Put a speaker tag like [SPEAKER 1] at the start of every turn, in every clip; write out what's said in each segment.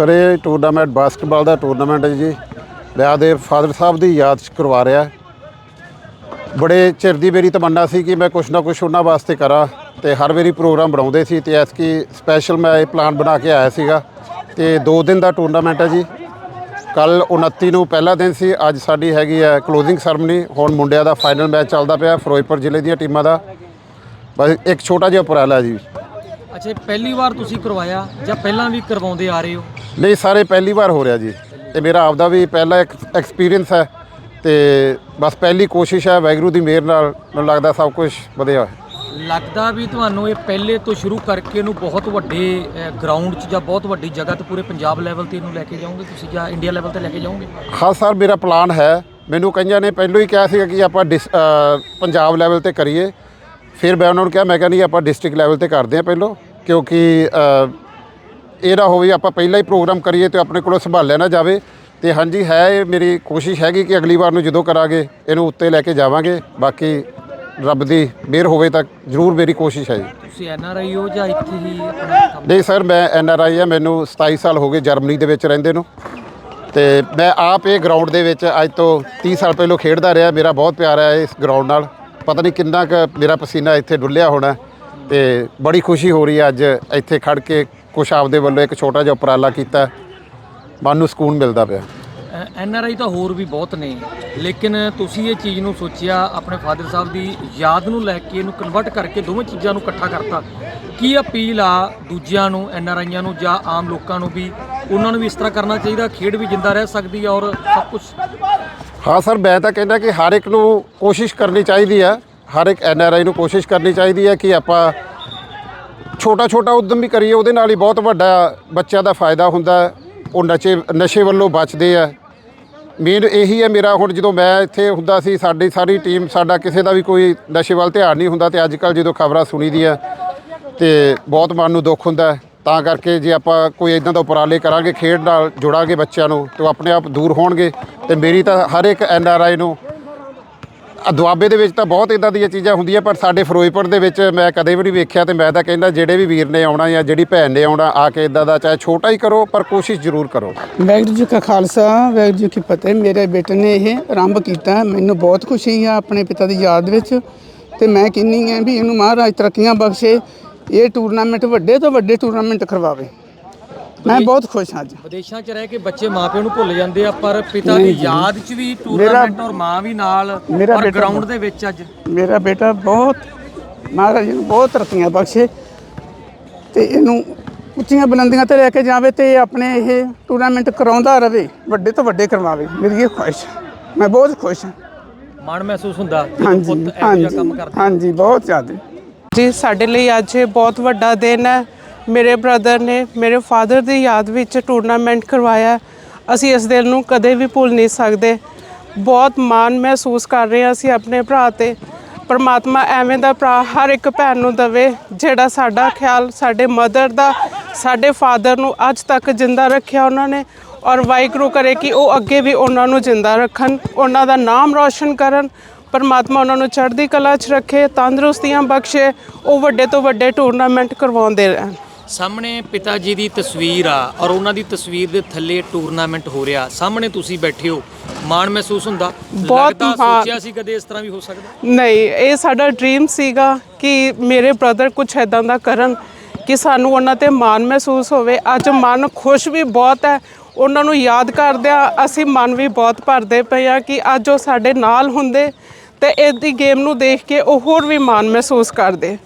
[SPEAKER 1] Sir ਇਹ tournament basketball ਦਾ tournament ਹੈ ਜੀ। ਮੈਂ ਆਪਦੇ ਫਾਦਰ ਸਾਹਿਬ ਦੀ ਯਾਦ 'ਚ ਕਰਵਾ ਰਿਹਾ। ਬੜੇ ਚਿਰ ਦੀ ਮੇਰੀ ਤਮੰਨਾ ਸੀ ਕਿ ਮੈਂ ਕੁਛ ਨਾ ਕੁਛ ਉਹਨਾਂ ਵਾਸਤੇ ਕਰਾਂ ਤੇ ਹਰ ਵਾਰੀ ਪ੍ਰੋਗਰਾਮ ਬਣਾਉਂਦੇ ਸੀ ਤੇ ਐਤਕੀ ਸਪੈਸ਼ਲ ਮੈਂ ਇਹ ਪਲਾਨ ਬਣਾ ਕੇ ਆਇਆ ਸੀਗਾ ਤੇ 2 ਦਿਨ ਦਾ ਟੂਰਨਾਮੈਂਟ ਹੈ ਜੀ। ਕੱਲ 29 ਨੂੰ ਪਹਿਲਾ ਦਿਨ ਸੀ, ਅੱਜ ਸਾਡੀ ਹੈਗੀ ਹੈ ਕਲੋਜ਼ਿੰਗ ਸੈਰਮਨੀ ਹੁਣ ਮੁੰਡਿਆਂ ਦਾ ਫਾਈਨਲ ਮੈਚ ਚੱਲਦਾ ਪਿਆ ਫਿਰੋਜ਼ਪੁਰ ਜ਼ਿਲ੍ਹੇ ਦੀਆਂ ਟੀਮਾਂ ਦਾ। ਬਸ ਇੱਕ ਛੋਟਾ ਜਿਹਾ ਉਪਰਾਲਾ ਜੀ।
[SPEAKER 2] ਅੱਛਾ, ਇਹ ਪਹਿਲੀ ਵਾਰ ਤੁਸੀਂ ਕਰਵਾਇਆ ਜਾਂ ਪਹਿਲਾਂ ਵੀ ਕਰਵਾਉਂਦੇ ਆ ਰਹੇ ਹੋ?
[SPEAKER 1] ਨਹੀਂ ਸਾਰੇ ਪਹਿਲੀ ਵਾਰ ਹੋ ਰਿਹਾ ਜੀ। ਤੇ ਮੇਰਾ ਆਪਦਾ ਵੀ ਪਹਿਲਾ ਐਕਸਪੀਰੀਅੰਸ ਹੈ ਤੇ ਬਸ ਪਹਿਲੀ ਕੋਸ਼ਿਸ਼ ਹੈ ਵੈਗਰੂ ਦੀ ਮਿਹਰ ਨਾਲ ਮੈਨੂੰ ਲੱਗਦਾ ਸਭ ਕੁਝ ਵਧੀਆ ਹੈ
[SPEAKER 2] ਲੱਗਦਾ ਵੀ ਤੁਹਾਨੂੰ ਇਹ ਪਹਿਲੇ ਤੋਂ ਸ਼ੁਰੂ ਕਰਕੇ ਇਹਨੂੰ ਬਹੁਤ ਵੱਡੇ ਗਰਾਊਂਡ 'ਚ ਜਾਂ ਬਹੁਤ ਵੱਡੀ ਜਗ੍ਹਾ ਤੇ ਪੂਰੇ ਪੰਜਾਬ ਲੈਵਲ ਤੇ ਇਹਨੂੰ ਲੈ ਕੇ ਜਾਓਗੇ ਤੁਸੀਂ ਜਾਂ ਇੰਡੀਆ ਲੈਵਲ ਤੇ ਲੈ ਕੇ ਜਾਓਗੇ?
[SPEAKER 1] ਹਾਂ ਸਰ ਮੇਰਾ ਪਲਾਨ ਹੈ। ਮੈਨੂੰ ਕਈਆਂ ਨੇ ਪਹਿਲਾਂ ਹੀ ਕਿਹਾ ਸੀਗਾ ਕਿ ਆਪਾਂ ਪੰਜਾਬ ਲੈਵਲ ਤੇ ਕਰੀਏ। ਫਿਰ ਮੈਂ ਉਹਨਾਂ ਨੂੰ ਕਿਹਾ ਮੈਂ ਕਿਹਾ ਨਹੀਂ ਆਪਾਂ ਡਿਸਟ੍ਰਿਕਟ ਲੈਵਲ ਤੇ ਕਰਦੇ ਹਾਂ ਪਹਿਲਾਂ ਕਿਉਂਕਿ ਇਹ ਨਾ ਹੋਵੇ ਆਪਾਂ ਪਹਿਲਾਂ ਹੀ ਪ੍ਰੋਗਰਾਮ ਕਰੀਏ ਤੇ ਆਪਣੇ ਕੋਲੋਂ ਸੰਭਾਲਿਆ ਨਾ ਜਾਵੇ। ਤੇ ਹਾਂਜੀ ਹੈ ਇਹ ਮੇਰੀ ਕੋਸ਼ਿਸ਼ ਹੈਗੀ ਕਿ ਅਗਲੀ ਵਾਰ ਨੂੰ ਜਦੋਂ ਕਰਾਂਗੇ ਇਹਨੂੰ ਉੱਤੇ ਲੈ ਕੇ ਜਾਵਾਂਗੇ। ਬਾਕੀ ਰੱਬ ਦੀ ਮਿਹਰ ਹੋਵੇ ਤਾਂ ਜ਼ਰੂਰ ਮੇਰੀ ਕੋਸ਼ਿਸ਼ ਹੈ ਜੀ।
[SPEAKER 2] ਤੁਸੀਂ ਐਨ ਆਰ ਆਈ ਹੋ ਜਾਂ ਇੱਥੇ ਹੀ ਆਪਣਾ ਕੰਮ?
[SPEAKER 1] ਨਹੀਂ ਸਰ ਮੈਂ ਐਨ ਆਰ ਆਈ ਆ ਮੈਨੂੰ 27 ਸਾਲ ਹੋ ਗਏ ਜਰਮਨੀ ਦੇ ਵਿੱਚ ਰਹਿੰਦੇ ਨੂੰ। ਤੇ ਮੈਂ ਆਪ ਇਹ ਗਰਾਊਂਡ ਦੇ ਵਿੱਚ ਅੱਜ ਤੋਂ 30 ਸਾਲ ਪਹਿਲਾਂ ਖੇਡਦਾ ਰਿਹਾ। ਮੇਰਾ ਬਹੁਤ ਪਿਆਰ ਹੈ ਇਸ ਗਰਾਊਂਡ ਨਾਲ। ਪਤਾ ਨਹੀਂ ਕਿੰਨਾ ਕੁ ਮੇਰਾ ਪਸੀਨਾ ਇੱਥੇ ਡੁੱਲਿਆ ਹੋਣਾ ਤੇ ਬੜੀ ਖੁਸ਼ੀ ਹੋ ਰਹੀ ਹੈ ਅੱਜ ਇੱਥੇ ਖੜ ਕੇ ਕੁਛ ਆਪਦੇ ਵੱਲੋਂ ਇੱਕ ਛੋਟਾ ਜਿਹਾ ਉਪਰਾਲਾ ਕੀਤਾ ਮਨ ਨੂੰ ਸਕੂਨ ਮਿਲਦਾ ਪਿਆ।
[SPEAKER 2] ਐਨ ਆਰ ਆਈ ਤਾਂ ਹੋਰ ਵੀ ਬਹੁਤ ਨੇ ਲੇਕਿਨ ਤੁਸੀਂ ਇਹ ਚੀਜ਼ ਨੂੰ ਸੋਚਿਆ ਆਪਣੇ ਫਾਦਰ ਸਾਹਿਬ ਦੀ ਯਾਦ ਨੂੰ ਲੈ ਕੇ ਇਹਨੂੰ ਕਨਵਰਟ ਕਰਕੇ ਦੋਵੇਂ ਚੀਜ਼ਾਂ ਨੂੰ ਇਕੱਠਾ ਕਰਤਾ। ਕੀ ਅਪੀਲ ਆ ਦੂਜਿਆਂ ਨੂੰ ਐਨ ਆਰ ਆਈਆਂ ਨੂੰ ਜਾਂ ਆਮ ਲੋਕਾਂ ਨੂੰ ਵੀ ਉਹਨਾਂ ਨੂੰ ਵੀ ਇਸ ਤਰ੍ਹਾਂ ਕਰਨਾ ਚਾਹੀਦਾ ਖੇਡ ਵੀ ਜਿੰਦਾ ਰਹਿ ਸਕਦੀ ਔਰ ਸਭ ਕੁਝ
[SPEAKER 1] ਹਾਂ ਸਰ ਮੈਂ ਤਾਂ ਕਹਿੰਦਾ ਕਿ ਹਰ ਇੱਕ ਨੂੰ ਕੋਸ਼ਿਸ਼ ਕਰਨੀ ਚਾਹੀਦੀ ਹੈ ਹਰ ਇੱਕ ਐਨ ਆਰ ਆਈ ਨੂੰ ਕੋਸ਼ਿਸ਼ ਕਰਨੀ ਚਾਹੀਦੀ ਹੈ ਕਿ ਆਪਾਂ ਛੋਟਾ ਛੋਟਾ ਉਦਮ ਵੀ ਕਰੀਏ, ਉਹਦੇ ਨਾਲ ਹੀ ਬਹੁਤ ਵੱਡਾ ਬੱਚਿਆਂ ਦਾ ਫਾਇਦਾ ਹੁੰਦਾ ਉਹ ਨਸ਼ੇ ਨਸ਼ੇ ਵੱਲੋਂ ਬਚਦੇ ਆ। ਮੇਨ ਇਹੀ ਹੈ ਮੇਰਾ, ਹੁਣ ਜਦੋਂ ਮੈਂ ਇੱਥੇ ਹੁੰਦਾ ਸੀ, ਸਾਡੀ ਸਾਰੀ ਟੀਮ ਸਾਡਾ ਕਿਸੇ ਦਾ ਵੀ ਕੋਈ ਨਸ਼ੇ ਵੱਲ ਧਿਆਨ ਨਹੀਂ ਹੁੰਦਾ, ਤੇ ਅੱਜ ਕੱਲ ਜਦੋਂ ਖਬਰਾਂ ਸੁਣੀ ਦੀਆਂ ਤੇ ਬਹੁਤ ਮਨ ਨੂੰ ਦੁੱਖ ਹੁੰਦਾ ਤਾਂ ਕਰਕੇ ਜੇ ਆਪਾਂ ਕੋਈ ਇਦਾਂ ਦਾ ਉਪਰਾਲੇ ਕਰਾਂਗੇ, ਖੇਡ ਨਾਲ ਜੋੜਾਂਗੇ ਬੱਚਿਆਂ ਨੂੰ, ਤੇ ਉਹ ਆਪਣੇ ਆਪ ਦੂਰ ਹੋਣਗੇ, ਤੇ ਮੇਰੀ ਤਾਂ ਹਰ ਇੱਕ ਐਨ ਆਰ ਆਈ ਨੂੰ ਆ ਦੁਆਬੇ ਦੇ ਵਿੱਚ ਤਾਂ ਬਹੁਤ ਇਦਾਂ ਦੀਆਂ ਚੀਜ਼ਾਂ ਹੁੰਦੀਆਂ, ਪਰ ਸਾਡੇ ਫਿਰੋਜ਼ਪੁਰ ਦੇ ਵਿੱਚ ਮੈਂ ਕਦੇ ਵੀ ਨਹੀਂ ਵੇਖਿਆ ਤੇ ਮੈਂ ਤਾਂ ਕਹਿੰਦਾ ਜਿਹੜੇ ਵੀ ਵੀਰ ਨੇ ਆਉਣਾ ਜਾਂ ਜਿਹੜੀ ਭੈਣ ਨੇ ਆਉਣਾ, ਆ ਕੇ ਇਦਾਂ ਦਾ ਚਾਹੇ ਛੋਟਾ ਹੀ ਕਰੋ, ਪਰ ਕੋਸ਼ਿਸ਼ ਜ਼ਰੂਰ ਕਰੋ।
[SPEAKER 3] ਵਾਹਿਗੁਰੂ ਜੀ ਕਾ ਖਾਲਸਾ, ਵਾਹਿਗੁਰੂ ਜੀ ਕੀ ਫਤਿਹ। ਮੇਰੇ ਬੇਟੇ ਨੇ ਇਹ ਆਰੰਭ ਕੀਤਾ, ਮੈਨੂੰ ਬਹੁਤ ਖੁਸ਼ੀ ਆ ਆਪਣੇ ਪਿਤਾ ਦੀ ਯਾਦ ਵਿੱਚ ਤੇ ਮੈਂ ਕਹਿੰਨੀ ਆ ਵੀ ਇਹਨੂੰ ਮਹਾਰਾਜ ਤਰੱਕੀਆਂ ਬਖਸ਼ੇ, ਇਹ ਟੂਰਨਾਮੈਂਟ ਵੱਡੇ ਤੋਂ ਵੱਡੇ ਟੂਰਨਾਮੈਂਟ ਕਰਵਾਵੇ। ਮੈਂ ਬਹੁਤ ਖੁਸ਼ ਹਾਂ ਅੱਜ
[SPEAKER 2] ਵਿਦੇਸ਼ਾਂ 'ਚ ਰਹਿ ਕੇ ਬੱਚੇ ਮਾਪਿਆਂ ਨੂੰ ਭੁੱਲ ਜਾਂਦੇ ਆ ਪਰ ਪਿਤਾ ਦੀ ਯਾਦ 'ਚ ਵੀ ਟੂਰਨਾਮੈਂਟ ਔਰ ਮਾਂ ਵੀ ਨਾਲ ਔਰ ਗਰਾਊਂਡ ਦੇ ਵਿੱਚ ਅੱਜ।
[SPEAKER 3] ਮੇਰਾ ਬੇਟਾ ਬਹੁਤ ਮਹਾਰਾਜ ਨੂੰ ਬਹੁਤ ਤਰੱਕੀਆਂ ਬਖਸ਼ੇ ਤੇ ਇਹਨੂੰ ਉੱਚੀਆਂ ਬੁਲੰਦੀਆਂ ਤੇ ਲੈ ਕੇ ਜਾਵੇ ਤੇ ਆਪਣੇ ਇਹ ਟੂਰਨਾਮੈਂਟ ਕਰਾਉਂਦਾ ਰਵੇ ਵੱਡੇ ਤੋਂ ਵੱਡੇ ਕਰਵਾਵੇ। ਮੇਰੀ ਇਹ ਖੁਆਇਸ਼ ਹੈ। ਮੈਂ ਬਹੁਤ ਖੁਸ਼ ਹਾਂ।
[SPEAKER 2] ਮਾਣ ਮਹਿਸੂਸ ਹੁੰਦਾ ਪੁੱਤ ਇਹੋ ਜਿਹਾ ਕੰਮ ਕਰਦਾ।
[SPEAKER 3] ਹਾਂਜੀ ਬਹੁਤ ਜ਼ਿਆਦਾ।
[SPEAKER 4] ਜੀ ਸਾਡੇ ਲਈ ਅੱਜ ਇਹ ਬਹੁਤ ਵੱਡਾ ਦਿਨ ਹੈ। ਮੇਰੇ ਬ੍ਰਦਰ ਨੇ ਮੇਰੇ ਫਾਦਰ ਦੀ ਯਾਦ ਵਿੱਚ ਟੂਰਨਾਮੈਂਟ ਕਰਵਾਇਆ। ਅਸੀਂ ਇਸ ਦਿਨ ਨੂੰ ਕਦੇ ਵੀ ਭੁੱਲ ਨਹੀਂ ਸਕਦੇ। ਬਹੁਤ ਮਾਣ ਮਹਿਸੂਸ ਕਰ ਰਹੇ ਹਾਂ ਅਸੀਂ ਆਪਣੇ ਭਰਾ ਤੇ। ਪਰਮਾਤਮਾ ਐਵੇਂ ਦਾ ਭਰਾ ਹਰ ਇੱਕ ਭੈਣ ਨੂੰ ਦਵੇ, ਜਿਹੜਾ ਸਾਡਾ ਖਿਆਲ, ਸਾਡੇ ਮਦਰ ਦਾ, ਸਾਡੇ ਫਾਦਰ ਨੂੰ ਅੱਜ ਤੱਕ ਜਿੰਦਾ ਰੱਖਿਆ ਉਹਨਾਂ ਨੇ। ਔਰ ਵਾਹਿਗੁਰੂ ਕਰੇ ਕਿ ਉਹ ਅੱਗੇ ਵੀ ਉਹਨਾਂ ਨੂੰ ਜਿੰਦਾ ਰੱਖਣ, ਉਹਨਾਂ ਦਾ ਨਾਮ ਰੌਸ਼ਨ ਕਰਨ। ਪਰਮਾਤਮਾ ਉਹਨਾਂ ਨੂੰ ਚੜ੍ਹਦੀ ਕਲਾ 'ਚ ਰੱਖੇ, ਤੰਦਰੁਸਤੀਆਂ ਬਖਸ਼ੇ, ਉਹ ਵੱਡੇ ਤੋਂ ਵੱਡੇ ਟੂਰਨਾਮੈਂਟ ਕਰਵਾਉਂਦੇ ਰਹਿਣ।
[SPEAKER 2] ਸਾਹਮਣੇ ਪਿਤਾ ਜੀ ਦੀ ਤਸਵੀਰ ਆ ਔਰ ਉਹਨਾਂ ਦੀ ਤਸਵੀਰ ਦੇ ਥੱਲੇ ਟੂਰਨਾਮੈਂਟ ਹੋ ਰਿਹਾ। ਸਾਹਮਣੇ ਤੁਸੀਂ ਬੈਠੇ ਹੋ। ਮਾਣ ਮਹਿਸੂਸ ਹੁੰਦਾ?
[SPEAKER 4] ਬਹੁਤ।
[SPEAKER 2] ਸੋਚਿਆ ਸੀ ਕਦੇ ਇਸ ਤਰ੍ਹਾਂ ਵੀ ਹੋ ਸਕਦਾ?
[SPEAKER 4] ਨਹੀਂ ਇਹ ਸਾਡਾ ਡ੍ਰੀਮ ਸੀਗਾ ਕਿ ਮੇਰੇ ਬ੍ਰਦਰ ਕੁਝ ਐਦਾਂ ਦਾ ਕਰਨ ਕਿ ਸਾਨੂੰ ਉਹਨਾਂ ਤੇ ਮਾਣ ਮਹਿਸੂਸ ਹੋਵੇ। ਅੱਜ ਮਨ ਖੁਸ਼ ਵੀ ਬਹੁਤ ਹੈ। ਉਹਨਾਂ ਨੂੰ ਯਾਦ ਕਰਦਿਆਂ ਅਸੀਂ ਮਨ ਵੀ ਬਹੁਤ ਭਰਦੇ ਪਏ ਆ ਕਿ ਅੱਜ ਉਹ ਸਾਡੇ ਨਾਲ ਹੁੰਦੇ ਤੇ ਇਹਦੀ ਗੇਮ ਨੂੰ ਦੇਖ ਕੇ ਉਹ ਹੋਰ ਵੀ ਮਾਣ ਮਹਿਸੂਸ ਕਰਦੇ।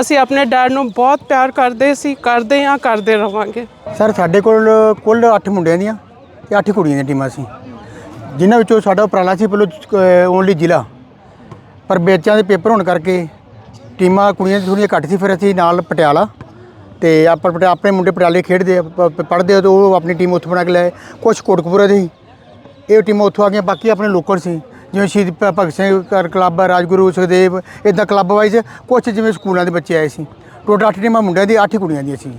[SPEAKER 4] ਅਸੀਂ ਆਪਣੇ ਡੈਡ ਨੂੰ ਬਹੁਤ ਪਿਆਰ ਕਰਦੇ ਸੀ, ਕਰਦੇ ਹਾਂ, ਕਰਦੇ ਰਵਾਂਗੇ।
[SPEAKER 5] ਸਰ, ਸਾਡੇ ਕੋਲ ਕੁੱਲ 8 ਮੁੰਡਿਆਂ ਦੀਆਂ ਤੇ 8 ਕੁੜੀਆਂ ਦੀਆਂ ਟੀਮਾਂ ਸੀ। ਜਿਨ੍ਹਾਂ ਵਿੱਚੋਂ ਸਾਡਾ ਉਪਰਾਲਾ ਸੀ ਪਹਿਲਾਂ ਓਨਲੀ ਜ਼ਿਲ੍ਹਾ। ਪਰ ਬੇਚਾਂ ਦੇ ਪੇਪਰ ਹੋਣ ਕਰਕੇ ਟੀਮਾਂ, ਕੁੜੀਆਂ ਦੀ ਥੋੜ੍ਹੀਆਂ ਘੱਟ ਸੀ, ਫਿਰ ਅਸੀਂ ਨਾਲ ਪਟਿਆਲਾ ਤੇ ਆਪਾਂ ਪਟਿਆ- ਆਪਣੇ ਮੁੰਡੇ ਪਟਿਆਲੇ ਖੇਡਦੇ ਆ ਪੜ੍ਹਦੇ ਆ ਤੇ ਉਹ ਆਪਣੀ ਟੀਮ ਉੱਥੋਂ ਬਣਾ ਕੇ ਲਿਆਏ ਕੁਝ ਕੋਟਕਪੂਰਾ ਦੇ ਸੀ ਇਹ ਟੀਮਾਂ ਉੱਥੋਂ ਆ ਗਈਆਂ, ਬਾਕੀ ਆਪਣੇ ਲੋਕਲ ਸੀ। ਜਿਵੇਂ ਸ਼ਹੀਦ ਭ- ਭਗਤ ਸਿੰਘ ਕਰ ਕਲੱਬ ਆ, ਰਾਜਗੁਰੂ ਸੁਖਦੇਵ ਇਦਾਂ ਕਲੱਬ ਵਾਈਜ਼ ਕੁਝ ਜਿਵੇਂ ਸਕੂਲਾਂ ਦੇ ਬੱਚੇ ਆਏ ਸੀ। ਟੋਟਲ 8 ਟੀਮਾਂ ਮੁੰਡਿਆਂ ਦੀ 8 ਕੁੜੀਆਂ ਦੀਆਂ ਸੀ।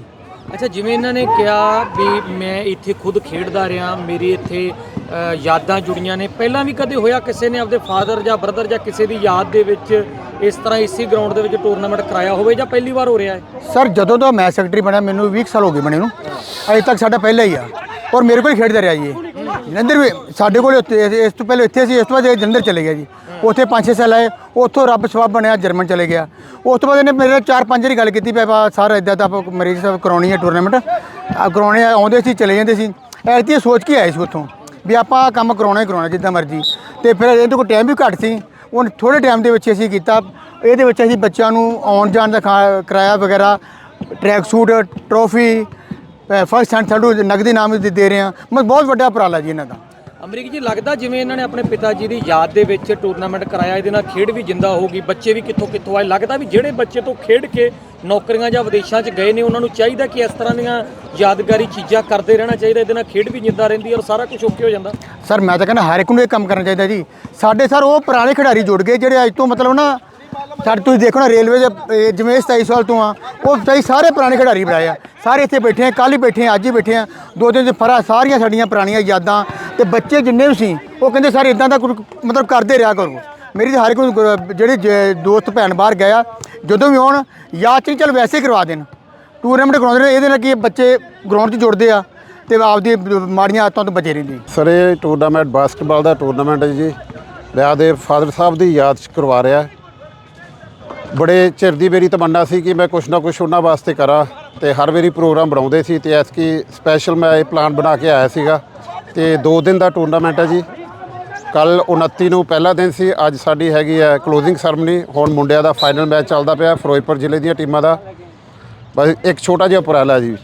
[SPEAKER 2] ਅੱਛਾ ਜਿਵੇਂ ਇਹਨਾਂ ਨੇ ਕਿਹਾ ਵੀ ਮੈਂ ਇੱਥੇ ਖੁਦ ਖੇਡਦਾ ਰਿਹਾ ਮੇਰੀ ਇੱਥੇ ਅ, ਯਾਦਾਂ ਜੁੜੀਆਂ ਨੇ। ਪਹਿਲਾਂ ਵੀ ਕਦੇ ਹੋਇਆ ਕਿਸੇ ਨੇ ਆਪਦੇ ਫਾਦਰ ਜਾਂ ਬ੍ਰਦਰ ਜਾਂ ਕਿਸੇ ਦੀ ਯਾਦ ਦੇ ਵਿੱਚ ਇਸ ਤਰ੍ਹਾਂ ਇਸੇ ਗਰਾਊਂਡ ਦੇ ਵਿੱਚ ਟੂਰਨਾਮੈਂਟ ਕਰਾਇਆ ਹੋਵੇ ਜਾਂ ਪਹਿਲੀ ਵਾਰ ਹੋ ਰਿਹਾ ਹੈ?
[SPEAKER 5] ਸਰ ਜਦੋਂ ਦਾ ਮੈਂ ਸੈਕਟਰੀ ਬਣਿਆ ਮੈਨੂੰ 20 ਸਾਲ ਹੋ ਗਏ ਬਣੇ ਨੂੰ। ਅਜੇ ਤੱਕ ਸਾਡਾ ਪਹਿਲਾ ਹੀ ਆ। ਔਰ ਮੇਰੇ ਕੋਲ ਹੀ ਖੇਡਦਾ ਰਿਹਾ ਜੀ ਇਹ। ਜਲੰਧਰ ਵੀ ਸਾਡੇ ਕੋਲ ਉੱਥੇ, ਇਸ ਤੋਂ ਪਹਿਲੇ ਇੱਥੇ ਸੀ, ਇਸ ਤੋਂ ਬਾਅਦ ਇਹ ਜਲੰਧਰ ਚਲੇ ਗਿਆ ਜੀ। ਉੱਥੇ 5-6 ਸਾਲ ਆਏ, ਉੱਥੋਂ ਰੱਬ ਸਵਾਬ ਬਣਿਆ, ਜਰਮਨ ਚਲੇ ਗਿਆ। ਉਸ ਤੋਂ ਬਾਅਦ ਇਹਨੇ ਮੇਰੇ ਨਾਲ ਚਾਰ ਪੰਜ ਵਾਰੀ ਗੱਲ ਕੀਤੀ ਪਈ ਬਾ ਸਰ ਇਦਾਂ ਤਾਂ ਆਪਾਂ ਮਰੀਜ਼ ਸਾਹਿਬ ਕਰਾਉਣੀ ਹੈ ਟੂਰਨਾਮੈਂਟ ਕਰਾਉਣੇ ਆਉਂਦੇ ਸੀ, ਚਲੇ ਜਾਂਦੇ ਸੀ। ਐਤੀ ਇਹ ਸੋਚ ਕੇ ਆਏ ਸੀ ਉੱਥੋਂ, ਵੀ ਆਪਾਂ ਆਹ ਕੰਮ ਕਰਾਉਣਾ ਹੀ ਕਰਾਉਣਾ, ਜਿੱਦਾਂ ਮਰਜ਼ੀ। ਤੇ ਫਿਰ ਇਹਦੇ ਕੋਲ ਟਾਈਮ ਵੀ ਘੱਟ ਸੀ। ਉਹ ਥੋੜੇ ਟਾਈਮ ਦੇ ਵਿੱਚ ਅਸੀਂ ਕੀਤਾ, ਇਹਦੇ ਵਿੱਚ ਅਸੀਂ ਬੱਚਿਆਂ ਨੂੰ ਆਉਣ ਜਾਣ ਦਾ ਖਾ- ਕਿਰਾਇਆ ਵਗੈਰਾ track suit trophy first and third ਨਗਦੀ ਨਾਮ ਦੇ ਦੇ ਰਹੇ ਮਤਲਬ ਬਹੁਤ ਵੱਡਾ ਉਪਰਾਲਾ ਜੀ ਇਹਨਾਂ ਦਾ।
[SPEAKER 2] ਅਮਰੀਕ ਜੀ ਲੱਗਦਾ ਜਿਵੇਂ ਇਹਨਾਂ ਨੇ ਆਪਣੇ ਪਿਤਾ ਜੀ ਦੀ ਯਾਦ ਦੇ ਵਿੱਚ ਟੂਰਨਾਮੈਂਟ ਕਰਾਇਆ ਇਹਦੇ ਨਾਲ ਖੇਡ ਵੀ ਜਿੰਦਾ ਹੋਊਗੀ ਬੱਚੇ ਵੀ ਕਿੱਥੋਂ ਕਿੱਥੋਂ ਆਏ। ਲੱਗਦਾ ਵੀ ਜਿਹੜੇ ਬੱਚੇ ਤੋਂ ਖੇਡ ਕੇ ਨੌਕਰੀਆਂ ਜਾਂ ਵਿਦੇਸ਼ਾਂ 'ਚ ਗਏ ਨੇ ਉਹਨਾਂ ਨੂੰ ਚਾਹੀਦਾ ਕਿ ਇਸ ਤਰ੍ਹਾਂ ਦੀਆਂ ਯਾਦਗਾਰੀ ਚੀਜ਼ਾਂ ਕਰਦੇ ਰਹਿਣਾ ਚਾਹੀਦਾ ਇਹਦੇ ਨਾਲ ਖੇਡ ਵੀ ਜਿੰਦਾ ਰਹਿੰਦੀ ਔਰ ਸਾਰਾ ਕੁਝ ਓਕੇ ਹੋ ਜਾਂਦਾ।
[SPEAKER 5] ਸਰ ਮੈਂ ਤਾਂ ਕਹਿੰਦਾ ਹਰ ਇੱਕ ਨੂੰ ਇਹ ਕੰਮ ਕਰਨਾ ਚਾਹੀਦਾ ਜੀ। ਸਾਡੇ ਸਰ ਉਹ ਪੁਰਾਣੇ ਖਿਡਾਰੀ ਜੁੜ ਗਏ ਜਿਹੜੇ ਅੱਜ ਤੋਂ ਮਤਲਬ ਨਾ ਸਾਡੇ ਤੁਸੀਂ ਦੇਖੋ ਨਾ, ਰੇਲਵੇ ਦੇ, ਇਹ ਜਿਵੇਂ 27 ਸਾਲ ਤੋਂ ਆ, ਉਹ ਸਹੀ ਸਾਰੇ ਪੁਰਾਣੇ ਖਿਡਾਰੀ ਬਣਾਏ ਆ। ਸਾਰੇ ਇੱਥੇ ਬੈਠੇ ਆ ਕੱਲ ਹੀ ਬੈਠੇ ਆ, ਅੱਜ ਹੀ ਬੈਠੇ ਆ। ਦੋ ਦਿਨ ਦੇ ਫਰਾ, ਸਾਰੀਆਂ ਸਾਡੀਆਂ ਪੁਰਾਣੀਆਂ ਯਾਦਾਂ ਤੇ ਬੱਚੇ ਜਿੰਨੇ ਵੀ ਸੀ, ਉਹ ਕਹਿੰਦੇ ਸਰ ਇਦਾਂ ਦਾ ਮਤਲਬ ਕਰਦੇ ਰਿਹਾ ਕਰੋ। ਮੇਰੀ ਤਾਂ ਹਰ ਇੱਕ ਜਿਹੜੇ ਜ- ਦੋਸਤ ਭੈਣ ਬਾਹਰ ਗਿਆ ਜਦੋਂ ਵੀ ਆਉਣ, ਯਾਦ ਚ ਚਲ ਵੈਸੇ ਹੀ ਕਰਵਾ ਦੇਣ। ਟੂਰਨਾਮੈਂਟ ਕਰਾਉਂਦੇ ਨੇ ਇਹਦੇ ਨਾਲ ਕੀ ਬੱਚੇ ਗਰਾਊਂਡ 'ਚ ਜੁੜਦੇ ਆ ਤੇ ਆਪਦੀ ਮਾੜੀਆਂ ਆਦਤਾਂ ਤੋਂ ਬਚੇ ਰਹਿੰਦੇ
[SPEAKER 1] ਸਰ, ਇਹ ਟੂਰਨਾਮੈਂਟ ਬਾਸਕਟਬਾਲ ਦਾ ਟੂਰਨਾਮੈਂਟ ਹੈ ਜੀ। ਲਿਆ ਦੇ ਫਾਦਰ ਸਾਹਿਬ ਦੀ ਯਾਦ 'ਚ ਕਰਵਾ ਰਿਹਾ। ਬੜੇ ਚਿਰ ਦੀ ਮੇਰੀ ਤਮੰਨਾ ਸੀ ਕਿ ਮੈਂ ਕੁਛ ਨਾ ਕੁਛ ਉਹਨਾਂ ਵਾਸਤੇ ਕਰਾਂ ਤੇ ਹਰ ਵਾਰੀ ਪ੍ਰੋਗਰਾਮ ਬਣਾਉਂਦੇ ਸੀ ਤੇ ਐਤਕੀ ਸਪੈਸ਼ਲ ਮੈਂ ਇਹ ਪਲਾਨ ਬਣਾ ਕੇ ਆਇਆ ਸੀਗਾ ਤੇ 2 ਦਿਨ ਦਾ ਟੂਰਨਾਮੈਂਟ ਹੈ ਜੀ। ਕੱਲ 29 ਨੂੰ ਪਹਿਲਾ ਦਿਨ ਸੀ ਅੱਜ ਸਾਡੀ ਹੈਗੀ ਹੈ ਕਲੋਜ਼ਿੰਗ ਸਰਮਨੀ ਹੁਣ ਮੁੰਡਿਆਂ ਦਾ ਫਾਈਨਲ ਮੈਚ ਚੱਲਦਾ ਪਿਆ ਫਿਰੋਜ਼ਪੁਰ ਜ਼ਿਲ੍ਹੇ ਦੀਆਂ ਟੀਮਾਂ ਦਾ। ਬਸ ਇੱਕ ਛੋਟਾ ਜਿਹਾ ਉਪਰਾਲਾ ਜੀ।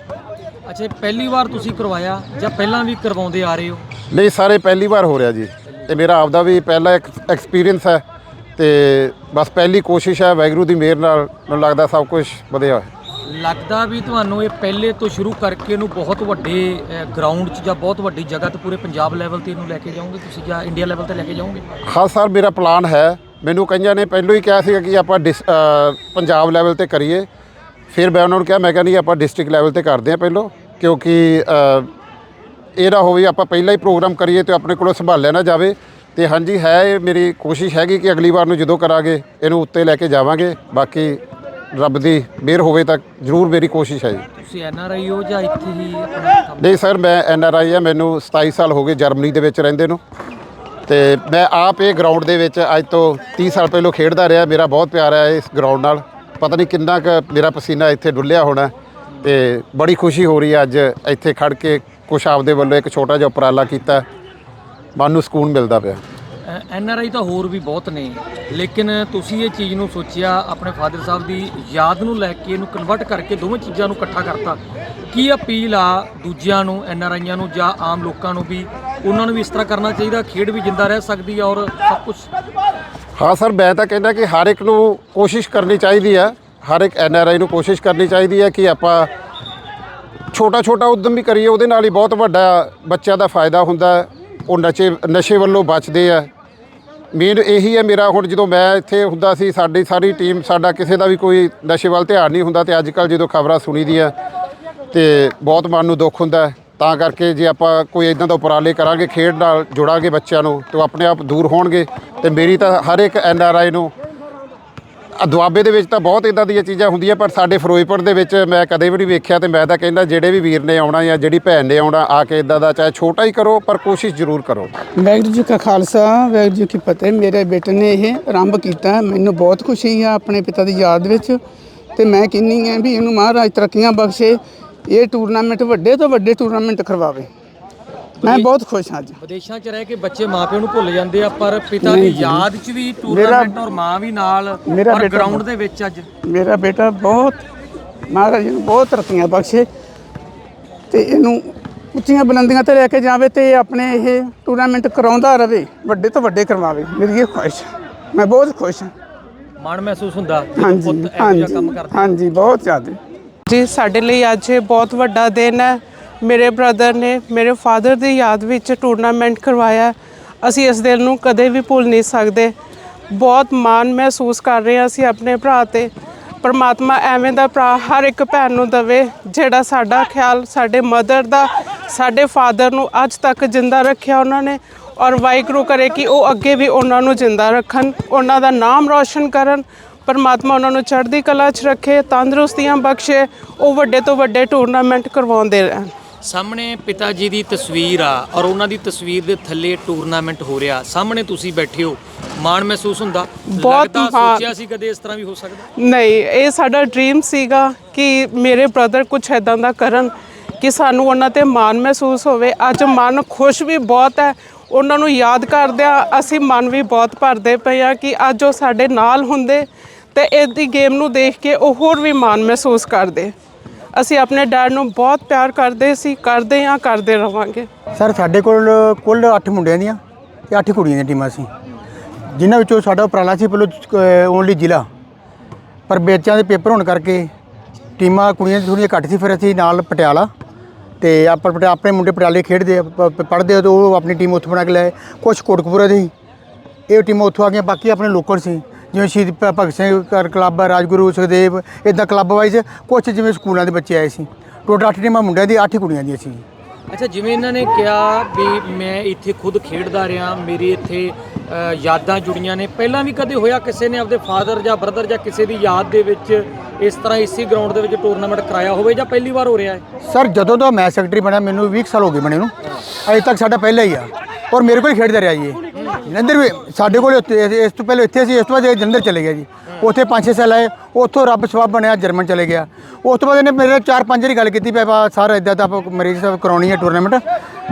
[SPEAKER 2] ਅੱਛਾ ਪਹਿਲੀ ਵਾਰ ਤੁਸੀਂ ਕਰਵਾਇਆ ਜਾਂ ਪਹਿਲਾਂ ਵੀ ਕਰਵਾਉਂਦੇ ਆ ਰਹੇ ਹੋ?
[SPEAKER 1] ਨਹੀਂ ਸਾਰੇ ਪਹਿਲੀ ਵਾਰ ਹੋ ਰਿਹਾ ਜੀ। ਇਹ ਮੇਰਾ ਆਪਦਾ ਵੀ ਪਹਿਲਾ ਐਕਸਪੀਰੀਅੰਸ ਹੈ। ਤੇ ਬਸ ਪਹਿਲੀ ਕੋਸ਼ਿਸ਼ ਹੈ ਵੈਗਰੂ ਦੀ ਮਿਹਰ ਨਾਲ ਮੈਨੂੰ ਲੱਗਦਾ ਸਭ ਕੁਝ ਵਧਿਆ ਹੋਇਆ।
[SPEAKER 2] ਲੱਗਦਾ ਵੀ ਤੁਹਾਨੂੰ ਇਹ ਪਹਿਲੇ ਤੋਂ ਸ਼ੁਰੂ ਕਰਕੇ ਇਹਨੂੰ ਬਹੁਤ ਵੱਡੇ ਗਰਾਊਂਡ 'ਚ ਜਾਂ ਬਹੁਤ ਵੱਡੀ ਜਗ੍ਹਾ ਤੇ ਪੂਰੇ ਪੰਜਾਬ ਲੈਵਲ ਤੇ ਇਹਨੂੰ ਲੈ ਕੇ ਜਾਓਗੇ ਤੁਸੀਂ ਜਾਂ ਇੰਡੀਆ ਲੈਵਲ ਤੇ ਲੈ ਕੇ ਜਾਓਗੇ?
[SPEAKER 1] ਹਾਂ ਸਰ ਮੇਰਾ ਪਲਾਨ ਹੈ ਮੈਨੂੰ ਕਈਆਂ ਨੇ ਪਹਿਲਾਂ ਹੀ ਕਿਹਾ ਸੀਗਾ ਕਿ ਆਪਾਂ ਪੰਜਾਬ ਲੈਵਲ ਤੇ ਕਰੀਏ। ਫਿਰ ਮੈਂ ਉਹਨਾਂ ਨੂੰ ਕਿਹਾ ਮੈਂ ਕਿਹਾ ਨਹੀਂ ਆਪਾਂ ਡਿਸਟ੍ਰਿਕਟ ਲੈਵਲ ਤੇ ਕਰਦੇ ਹਾਂ ਪਹਿਲਾਂ ਕਿਉਂਕਿ ਇਹ ਨਾ ਹੋਵੇ ਆਪਾਂ ਪਹਿਲਾਂ ਹੀ ਪ੍ਰੋਗਰਾਮ ਕਰੀਏ ਤੇ ਆਪਣੇ ਕੋਲੋਂ ਸੰਭਾਲਿਆ ਨਾ ਜਾਵੇ। ਤੇ ਹਾਂਜੀ ਹੈ ਇਹ ਮੇਰੀ ਕੋਸ਼ਿਸ਼ ਹੈਗੀ ਕਿ ਅਗਲੀ ਵਾਰ ਨੂੰ ਜਦੋਂ ਕਰਾਂਗੇ ਇਹਨੂੰ ਉੱਤੇ ਲੈ ਕੇ ਜਾਵਾਂਗੇ। ਬਾਕੀ ਰੱਬ ਦੀ ਮਿਹਰ ਹੋਵੇ ਤਾਂ ਜ਼ਰੂਰ ਮੇਰੀ ਕੋਸ਼ਿਸ਼ ਹੈ ਜੀ।
[SPEAKER 2] ਤੁਸੀਂ ਐਨ ਆਰ ਆਈ ਹੋ ਜਾਂ ਇੱਥੇ ਹੀ ਆਪਣਾ ਕੰਮ?
[SPEAKER 1] ਨਹੀਂ ਸਰ ਮੈਂ ਐਨ ਆਰ ਆਈ ਆ ਮੈਨੂੰ 27 ਸਾਲ ਹੋ ਗਏ ਜਰਮਨੀ ਦੇ ਵਿੱਚ ਰਹਿੰਦੇ ਨੂੰ। ਤੇ ਮੈਂ ਆਪ ਇਹ ਗਰਾਊਂਡ ਦੇ ਵਿੱਚ ਅੱਜ ਤੋਂ 30 ਸਾਲ ਪਹਿਲਾਂ ਖੇਡਦਾ ਰਿਹਾ। ਮੇਰਾ ਬਹੁਤ ਪਿਆਰ ਹੈ ਇਸ ਗਰਾਊਂਡ ਨਾਲ। ਪਤਾ ਨਹੀਂ ਕਿੰਨਾ ਕੁ ਮੇਰਾ ਪਸੀਨਾ ਇੱਥੇ ਡੁੱਲਿਆ ਹੋਣਾ ਤੇ ਬੜੀ ਖੁਸ਼ੀ ਹੋ ਰਹੀ ਹੈ ਅੱਜ ਇੱਥੇ ਖੜ ਕੇ ਕੁਛ ਆਪਦੇ ਵੱਲੋਂ ਇੱਕ ਛੋਟਾ ਜਿਹਾ ਉਪਰਾਲਾ ਕੀਤਾ। ਮਨ ਨੂੰ ਸਕੂਨ ਮਿਲਦਾ ਪਿਆ।
[SPEAKER 2] ਐਨ ਆਰ ਆਈ ਤਾਂ ਹੋਰ ਵੀ ਬਹੁਤ ਨੇ ਲੇਕਿਨ ਤੁਸੀਂ ਇਹ ਚੀਜ਼ ਨੂੰ ਸੋਚਿਆ ਆਪਣੇ ਫਾਦਰ ਸਾਹਿਬ ਦੀ ਯਾਦ ਨੂੰ ਲੈ ਕੇ ਇਹਨੂੰ ਕਨਵਰਟ ਕਰਕੇ ਦੋਵੇਂ ਚੀਜ਼ਾਂ ਨੂੰ ਇਕੱਠਾ ਕਰਤਾ। ਕੀ ਅਪੀਲ ਆ ਦੂਜਿਆਂ ਨੂੰ ਐਨ ਆਰ ਆਈਆਂ ਨੂੰ ਜਾਂ ਆਮ ਲੋਕਾਂ ਨੂੰ ਵੀ ਉਹਨਾਂ ਨੂੰ ਵੀ ਇਸ ਤਰ੍ਹਾਂ ਕਰਨਾ ਚਾਹੀਦਾ? ਖੇਡ ਵੀ ਜਿੰਦਾ ਰਹਿ ਸਕਦੀ ਹੈ ਔਰ ਸਭ ਕੁਝ
[SPEAKER 1] ਹਾਂ ਸਰ ਮੈਂ ਤਾਂ ਕਹਿੰਦਾ ਕਿ ਹਰ ਇੱਕ ਨੂੰ ਕੋਸ਼ਿਸ਼ ਕਰਨੀ ਚਾਹੀਦੀ ਆ ਹਰ ਇੱਕ ਐਨ ਆਰ ਆਈ ਨੂੰ ਕੋਸ਼ਿਸ਼ ਕਰਨੀ ਚਾਹੀਦੀ ਹੈ ਕਿ ਆਪਾਂ ਛੋਟਾ ਛੋਟਾ ਉਦਮ ਵੀ ਕਰੀਏ ਉਹਦੇ ਨਾਲ ਹੀ ਬਹੁਤ ਵੱਡਾ ਬੱਚਿਆਂ ਦਾ ਫਾਇਦਾ ਹੁੰਦਾ। ਹੈ। ਉਹ ਨਸ਼ੇ ਨਸ਼ੇ ਵੱਲੋਂ ਬਚਦੇ ਆ। ਮੇਨ ਇਹੀ ਹੈ ਮੇਰਾ ਹੁਣ ਜਦੋਂ ਮੈਂ ਇੱਥੇ ਹੁੰਦਾ ਸੀ, ਸਾਡੀ ਸਾਰੀ ਟੀਮ ਸਾਡਾ ਕਿਸੇ ਦਾ ਵੀ ਕੋਈ ਨਸ਼ੇ ਵੱਲ ਧਿਆਨ ਨਹੀਂ ਹੁੰਦਾ ਤੇ ਅੱਜ ਕੱਲ ਜਦੋਂ ਖਬਰਾਂ ਸੁਣੀ ਦੀਆਂ ਤੇ ਬਹੁਤ ਮਨ ਨੂੰ ਦੁੱਖ ਹੁੰਦਾ। ਤਾਂ ਕਰਕੇ ਜੇ ਆਪਾਂ ਕੋਈ ਇਦਾਂ ਦਾ ਉਪਰਾਲੇ ਕਰਾਂਗੇ, ਖੇਡ ਨਾਲ ਜੁੜਾਂਗੇ ਬੱਚਿਆਂ ਨੂੰ ਤੇ ਉਹ ਆਪਣੇ ਆਪ ਦੂਰ ਹੋਣਗੇ ਤੇ ਮੇਰੀ ਤਾਂ ਹਰ ਇੱਕ ਐਨ ਆਰ ਆਈ ਨੂੰ ਦੁਆਬੇ ਦੇ ਵਿੱਚ ਤਾਂ ਬਹੁਤ ਇਦਾਂ ਦੀਆਂ ਚੀਜ਼ਾਂ ਹੁੰਦੀਆਂ, ਪਰ ਸਾਡੇ ਫਿਰੋਜ਼ਪੁਰ ਦੇ ਵਿੱਚ ਮੈਂ ਕਦੇ ਵੀ ਨਹੀਂ ਵੇਖਿਆ ਤੇ ਮੈਂ ਤਾਂ ਕਹਿੰਦਾ ਜਿਹੜੇ ਵੀ ਵੀਰ ਨੇ ਆਉਣਾ ਜਾਂ ਜਿਹੜੀ ਭੈਣ ਨੇ ਆਉਣਾ, ਆ ਕੇ ਇਦਾਂ ਦਾ ਚਾਹੇ ਛੋਟਾ ਹੀ ਕਰੋ, ਪਰ ਕੋਸ਼ਿਸ਼ ਜ਼ਰੂਰ ਕਰੋ।
[SPEAKER 3] ਵਾਹਿਗੁਰੂ ਜੀ ਕਾ ਖਾਲਸਾ, ਵਾਹਿਗੁਰੂ ਜੀ ਕੀ ਫਤਿਹ। ਮੇਰੇ ਬੇਟੇ ਨੇ ਇਹ ਆਰੰਭ ਕੀਤਾ। ਮੈਨੂੰ ਬਹੁਤ ਖੁਸ਼ੀ ਆ ਆਪਣੇ ਪਿਤਾ ਦੀ ਯਾਦ ਵਿੱਚ ਤੇ ਮੈਂ ਕਹਿੰਨੀ ਆ ਵੀ ਇਹਨੂੰ ਮਹਾਰਾਜ ਤਰੱਕੀਆਂ ਬਖਸ਼ੇ, ਇਹ ਟੂਰਨਾਮੈਂਟ ਵੱਡੇ ਤੋਂ ਵੱਡੇ ਟੂਰਨਾਮੈਂਟ ਕਰਵਾਵੇ। ਮੈਂ ਬਹੁਤ ਖੁਸ਼ ਹਾਂ ਅੱਜ
[SPEAKER 2] ਵਿਦੇਸ਼ਾਂ 'ਚ ਰਹਿ ਕੇ ਬੱਚੇ ਮਾਪਿਆਂ ਨੂੰ ਭੁੱਲ ਜਾਂਦੇ ਆ ਪਰ ਪਿਤਾ ਦੀ ਯਾਦ 'ਚ ਵੀ ਟੂਰਨਾਮੈਂਟ ਔਰ ਮਾਂ ਵੀ ਨਾਲ ਔਰ ਗਰਾਊਂਡ ਦੇ ਵਿੱਚ ਅੱਜ।
[SPEAKER 3] ਮੇਰਾ ਬੇਟਾ ਬਹੁਤ ਮਹਾਰਾਜ ਨੂੰ ਬਹੁਤ ਤਰੱਕੀਆਂ ਬਖਸ਼ੇ ਤੇ ਇਹਨੂੰ ਉੱਚੀਆਂ ਬੁਲੰਦੀਆਂ ਤੇ ਲੈ ਕੇ ਜਾਵੇ ਤੇ ਆਪਣੇ ਇਹ ਟੂਰਨਾਮੈਂਟ ਕਰਾਉਂਦਾ ਰਵੇ ਵੱਡੇ ਤੋਂ ਵੱਡੇ ਕਰਵਾਵੇ। ਮੇਰੀ ਇਹ ਖੁਆਇਸ਼ ਮੈਂ ਬਹੁਤ ਖੁਸ਼ ਹਾਂ।
[SPEAKER 2] ਮਾਣ ਮਹਿਸੂਸ ਹੁੰਦਾ। ਪੁੱਤ ਇਹੋ ਜਿਹਾ ਕੰਮ
[SPEAKER 3] ਹਾਂਜੀ
[SPEAKER 2] ਕਰਦਾ।
[SPEAKER 3] ਹਾਂਜੀ ਬਹੁਤ ਜ਼ਿਆਦਾ।
[SPEAKER 4] ਜੀ ਸਾਡੇ ਲਈ ਅੱਜ ਇਹ ਬਹੁਤ ਵੱਡਾ ਦਿਨ ਹੈ। ਮੇਰੇ ਬ੍ਰਦਰ ਨੇ ਮੇਰੇ ਫਾਦਰ ਦੀ ਯਾਦ ਵਿੱਚ ਟੂਰਨਾਮੈਂਟ ਕਰਵਾਇਆ। ਅਸੀਂ ਇਸ ਦਿਨ ਨੂੰ ਕਦੇ ਵੀ ਭੁੱਲ ਨਹੀਂ ਸਕਦੇ। ਬਹੁਤ ਮਾਣ ਮਹਿਸੂਸ ਕਰ ਰਹੇ ਹਾਂ ਅਸੀਂ ਆਪਣੇ ਭਰਾ ਤੇ। ਪਰਮਾਤਮਾ ਐਵੇਂ ਦਾ ਭਰਾ ਹਰ ਇੱਕ ਭੈਣ ਨੂੰ ਦਵੇ, ਜਿਹੜਾ ਸਾਡਾ ਖਿਆਲ, ਸਾਡੇ ਮਦਰ ਦਾ, ਸਾਡੇ ਫਾਦਰ ਨੂੰ ਅੱਜ ਤੱਕ ਜਿੰਦਾ ਰੱਖਿਆ ਉਹਨਾਂ ਨੇ। ਔਰ ਵਾਹਿਗੁਰੂ ਕਰੇ ਕਿ ਉਹ ਅੱਗੇ ਵੀ ਉਹਨਾਂ ਨੂੰ ਜਿੰਦਾ ਰੱਖਣ, ਉਹਨਾਂ ਦਾ ਨਾਮ ਰੌਸ਼ਨ ਕਰਨ। ਪਰਮਾਤਮਾ ਉਹਨਾਂ ਨੂੰ ਚੜ੍ਹਦੀ ਕਲਾ 'ਚ ਰੱਖੇ, ਤੰਦਰੁਸਤੀਆਂ ਬਖਸ਼ੇ, ਉਹ ਵੱਡੇ ਤੋਂ ਵੱਡੇ ਟੂਰਨਾਮੈਂਟ ਕਰਵਾਉਂਦੇ ਰਹਿਣ।
[SPEAKER 2] ਸਾਹਮਣੇ ਪਿਤਾ ਜੀ ਦੀ ਤਸਵੀਰ ਆ ਔਰ ਉਹਨਾਂ ਦੀ ਤਸਵੀਰ ਦੇ ਥੱਲੇ ਟੂਰਨਾਮੈਂਟ ਹੋ ਰਿਹਾ। ਸਾਹਮਣੇ ਤੁਸੀਂ ਬੈਠੇ ਹੋ। ਮਾਣ ਮਹਿਸੂਸ ਹੁੰਦਾ?
[SPEAKER 4] ਬਹੁਤ।
[SPEAKER 2] ਸੋਚਿਆ ਸੀ ਕਦੇ ਇਸ ਤਰ੍ਹਾਂ ਵੀ ਹੋ ਸਕਦਾ?
[SPEAKER 4] ਨਹੀਂ ਇਹ ਸਾਡਾ ਡ੍ਰੀਮ ਸੀਗਾ ਕਿ ਮੇਰੇ ਬ੍ਰਦਰ ਕੁਝ ਐਦਾਂ ਦਾ ਕਰਨ ਕਿ ਸਾਨੂੰ ਉਹਨਾਂ ਤੇ ਮਾਣ ਮਹਿਸੂਸ ਹੋਵੇ। ਅੱਜ ਮਨ ਖੁਸ਼ ਵੀ ਬਹੁਤ ਹੈ। ਉਹਨਾਂ ਨੂੰ ਯਾਦ ਕਰਦਿਆਂ ਅਸੀਂ ਮਨ ਵੀ ਬਹੁਤ ਭਰਦੇ ਪਏ ਆ ਕਿ ਅੱਜ ਉਹ ਸਾਡੇ ਨਾਲ ਹੁੰਦੇ ਤੇ ਇਹਦੀ ਗੇਮ ਨੂੰ ਦੇਖ ਕੇ ਉਹ ਹੋਰ ਵੀ ਮਾਣ ਮਹਿਸੂਸ ਕਰਦੇ। ਅਸੀਂ ਆਪਣੇ ਡੈਡ ਨੂੰ ਬਹੁਤ ਪਿਆਰ ਕਰਦੇ ਸੀ ਕਰਦੇ ਆ ਕਰਦੇ ਰਵਾਂਗੇ।
[SPEAKER 5] ਸਰ ਸਾਡੇ ਕੋਲ ਕੁੱਲ 8 ਮੁੰਡਿਆਂ ਦੀਆਂ ਤੇ 8 ਕੁੜੀਆਂ ਦੀਆਂ ਟੀਮਾਂ ਸੀ। ਜਿਨ੍ਹਾਂ ਵਿੱਚੋਂ ਸਾਡਾ ਉਪਰਾਲਾ ਸੀ ਪਹਿਲਾਂ ਓਨਲੀ ਜ਼ਿਲ੍ਹਾ। ਪਰ ਬੇਚਾਂ ਦੇ ਪੇਪਰ ਹੋਣ ਕਰਕੇ ਟੀਮਾਂ ਕੁੜੀਆਂ ਦੀ ਥੋੜ੍ਹੀਆਂ ਘੱਟ ਸੀ ਫਿਰ ਅਸੀਂ ਨਾਲ ਪਟਿਆਲਾ ਤੇ ਆਪਾਂ ਪਟਿਆ- ਆਪਣੇ ਮੁੰਡੇ ਪਟਿਆਲੇ ਖੇਡਦੇ ਆ, ਪੜ੍ਹਦੇ ਆ ਉਹ ਆਪਣੀ ਟੀਮ ਉੱਥੋਂ ਬਣਾ ਕੇ ਲਿਆਏ ਕੁਝ ਕੋਟਕਪੂਰਾ ਦੇ। ਸੀ ਇਹ ਟੀਮਾਂ ਉੱਥੋਂ ਆ ਗਈਆਂ ਬਾਕੀ ਆਪਣੇ ਲੋਕਲ ਸੀ। ਜਿਵੇਂ ਸ਼ਹੀਦ ਭ- ਭਗਤ ਸਿੰਘ ਕਰ ਕਲੱਬ ਰਾਜਗੁਰੂ ਸੁਖਦੇਵ ਇਦਾਂ ਕਲੱਬ ਵਾਈਜ਼ ਕੁਝ ਜਿਵੇਂ ਸਕੂਲਾਂ ਦੇ ਬੱਚੇ ਆਏ ਸੀ। ਟੋਟਲ 8 ਟੀਮਾਂ ਮੁੰਡਿਆਂ ਦੀ 8 ਕੁੜੀਆਂ ਦੀਆਂ ਸੀ।
[SPEAKER 2] ਅੱਛਾ ਜਿਵੇਂ ਇਹਨਾਂ ਨੇ ਕਿਹਾ ਵੀ ਮੈਂ ਇੱਥੇ ਖੁਦ ਖੇਡਦਾ ਰਿਹਾ ਮੇਰੀ ਇੱਥੇ ਅ, ਯਾਦਾਂ ਜੁੜੀਆਂ ਨੇ। ਪਹਿਲਾਂ ਵੀ ਕਦੇ ਹੋਇਆ ਕਿਸੇ ਨੇ ਆਪਦੇ ਫਾਦਰ ਜਾਂ ਬ੍ਰਦਰ ਜਾਂ ਕਿਸੇ ਦੀ ਯਾਦ ਦੇ ਵਿੱਚ ਇਸ ਤਰ੍ਹਾਂ ਇਸੇ ਗਰਾਊਂਡ ਦੇ ਵਿੱਚ ਟੂਰਨਾਮੈਂਟ ਕਰਾਇਆ ਹੋਵੇ ਜਾਂ ਪਹਿਲੀ ਵਾਰ ਹੋ ਰਿਹਾ ਹੈ?
[SPEAKER 5] ਸਰ ਜਦੋਂ ਦਾ ਮੈਂ ਸੈਕਟਰੀ ਬਣਿਆ ਮੈਨੂੰ 20 ਕੁ ਸਾਲ ਹੋ ਗਏ ਬਣੇ ਨੂੰ। ਅਜੇ ਤੱਕ ਸਾਡਾ ਪਹਿਲਾ ਹੀ ਆ। ਔਰ ਮੇਰੇ ਕੋਲ ਹੀ ਖੇਡਦਾ ਰਿਹਾ ਜੀ ਇਹ। ਜਲੰਧਰ ਵੀ ਸਾਡੇ ਕੋਲ ਉੱਥੇ- ਇਸ ਇਸ ਤੋਂ ਪਹਿਲੇ ਇੱਥੇ ਸੀ ਇਸ ਤੋਂ ਬਾਅਦ ਇਹ ਜਲੰਧਰ ਚਲੇ ਗਿਆ ਜੀ। ਉੱਥੇ 5-6 ਸਾਲ ਆਏ, ਉੱਥੋਂ ਰੱਬ ਸਵਾਬ ਬਣਿਆ, ਜਰਮਨ ਚਲੇ ਗਿਆ। ਉਸ ਤੋਂ ਬਾਅਦ ਇਹਨੇ ਮੇਰੇ ਨਾਲ ਚਾਰ ਪੰਜ ਵਾਰੀ ਗੱਲ ਕੀਤੀ ਵੀ ਆਪਾਂ ਸਰ ਇਦਾਂ ਦਾ ਆਪਾਂ ਮਰੀਜ਼ ਸਾਹਿਬ ਕਰਾਉਣੀ ਹੈ ਟੂਰਨਾਮੈਂਟ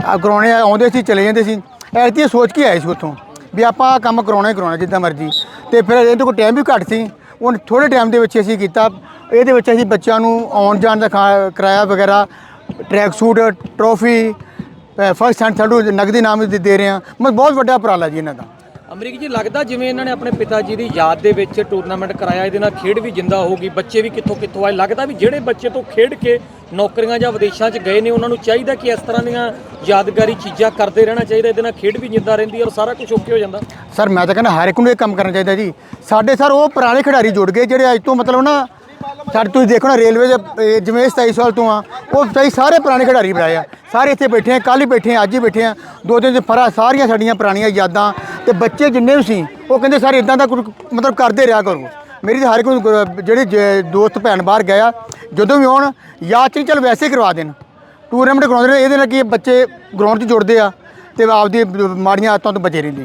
[SPEAKER 5] ਆ ਕਰਾਉਣੇ ਆ, ਆਉਂਦੇ ਸੀ, ਚਲੇ ਜਾਂਦੇ ਸੀ। ਐਤੀ ਸੋਚ ਕੇ ਆਏ ਸੀ ਉੱਥੋਂ ਵੀ ਆਪਾਂ ਆਹ ਕੰਮ ਕਰਾਉਣਾ ਹੀ ਕਰਾਉਣਾ, ਜਿੱਦਾਂ ਮਰਜ਼ੀ। ਤੇ ਫਿਰ ਇਹਦੇ ਕੋਲ ਟਾਈਮ ਵੀ ਘੱਟ ਸੀ। ਉਹ ਥੋੜੇ ਟਾਈਮ ਦੇ ਵਿੱਚ ਅਸੀਂ ਕੀਤਾ। ਇਹਦੇ ਵਿੱਚ ਅਸੀਂ ਬੱਚਿਆਂ ਨੂੰ ਆਉਣ ਜਾਣ ਦਾ ਖਾ- ਕਿਰਾਇਆ ਵਗੈਰਾ track suit trophy first and third ਨਗਦੀ ਨਾਮ ਦੇ ਦੇ ਰਹੇ ਹਾਂ। ਮਤਲਬ ਬਹੁਤ ਵੱਡਾ ਉਪਰਾਲਾ ਜੀ ਇਹਨਾਂ ਦਾ।
[SPEAKER 2] ਅਮਰੀਕ ਜੀ ਲੱਗਦਾ ਜਿਵੇਂ ਇਹਨਾਂ ਨੇ ਆਪਣੇ ਪਿਤਾ ਜੀ ਦੀ ਯਾਦ ਦੇ ਵਿੱਚ ਟੂਰਨਾਮੈਂਟ ਕਰਾਇਆ ਇਹਦੇ ਨਾਲ ਖੇਡ ਵੀ ਜਿੰਦਾ ਹੋਊਗੀ ਬੱਚੇ ਵੀ ਕਿੱਥੋਂ ਕਿੱਥੋਂ ਆਏ। ਲੱਗਦਾ ਵੀ ਜਿਹੜੇ ਬੱਚੇ ਤੋਂ ਖੇਡ ਕੇ ਨੌਕਰੀਆਂ ਜਾਂ ਵਿਦੇਸ਼ਾਂ 'ਚ ਗਏ ਨੇ ਉਹਨਾਂ ਨੂੰ ਚਾਹੀਦਾ ਕਿ ਇਸ ਤਰ੍ਹਾਂ ਦੀਆਂ ਯਾਦਗਾਰੀ ਚੀਜ਼ਾਂ ਕਰਦੇ ਰਹਿਣਾ ਚਾਹੀਦਾ ਇਹਦੇ ਨਾਲ ਖੇਡ ਵੀ ਜਿੰਦਾ ਰਹਿੰਦੀ ਔਰ ਸਾਰਾ ਕੁਝ ਓਕੇ ਹੋ ਜਾਂਦਾ।
[SPEAKER 5] ਸਰ ਮੈਂ ਤਾਂ ਕਹਿੰਦਾ ਹਰ ਇੱਕ ਨੂੰ ਇਹ ਕੰਮ ਕਰਨਾ ਚਾਹੀਦਾ ਜੀ। ਸਾਡੇ ਸਰ ਉਹ ਪੁਰਾਣੇ ਖਿਡਾਰੀ ਜੁੜ ਗਏ ਜਿਹੜੇ ਅੱਜ ਤੋਂ ਮਤਲਬ ਨਾ ਸਾਡੇ ਤੁਸੀਂ ਦੇਖੋ ਨਾ, ਰੇਲਵੇ ਦੇ, ਇਹ ਜਿਵੇਂ 27 ਸਾਲ ਤੋਂ ਆ, ਉਹ ਸਹੀ ਸਾਰੇ ਪੁਰਾਣੇ ਖਿਡਾਰੀ ਬਣਾਏ ਆ। ਸਾਰੇ ਇੱਥੇ ਬੈਠੇ ਆ ਕੱਲ ਹੀ ਬੈਠੇ ਆ, ਅੱਜ ਹੀ ਬੈਠੇ ਆ। ਦੋ ਦਿਨ ਦੇ ਫਰਾ, ਸਾਰੀਆਂ ਸਾਡੀਆਂ ਪੁਰਾਣੀਆਂ ਯਾਦਾਂ। ਤੇ ਬੱਚੇ ਜਿੰਨੇ ਵੀ ਸੀ, ਉਹ ਕਹਿੰਦੇ ਸਰ ਇਦਾਂ ਦਾ ਕੁਝ, ਮਤਲਬ ਕਰਦੇ ਰਿਹਾ ਕਰੋ। ਮੇਰੀ ਤਾਂ ਹਰ ਕੋਈ ਜਿਹੜੇ ਜ- ਦੋਸਤ ਭੈਣ ਬਾਹਰ ਗਿਆ ਜਦੋਂ ਵੀ ਆਉਣ, ਯਾਦ ਚ ਨਹੀਂ, ਚੱਲ ਵੈਸੇ ਹੀ ਕਰਵਾ ਦੇਣ। ਟੂਰਨਾਮੈਂਟ ਕਰਾਉਂਦੇ ਨੇ ਇਹਦੇ ਨਾਲ ਕੀ ਬੱਚੇ ਗਰਾਊਂਡ 'ਚ ਜੁੜਦੇ ਆ, ਤੇ ਆਪਦੀ ਮਾੜੀਆਂ ਆਦਤਾਂ ਤੋਂ ਬਚੇ ਰਹਿੰਦੇ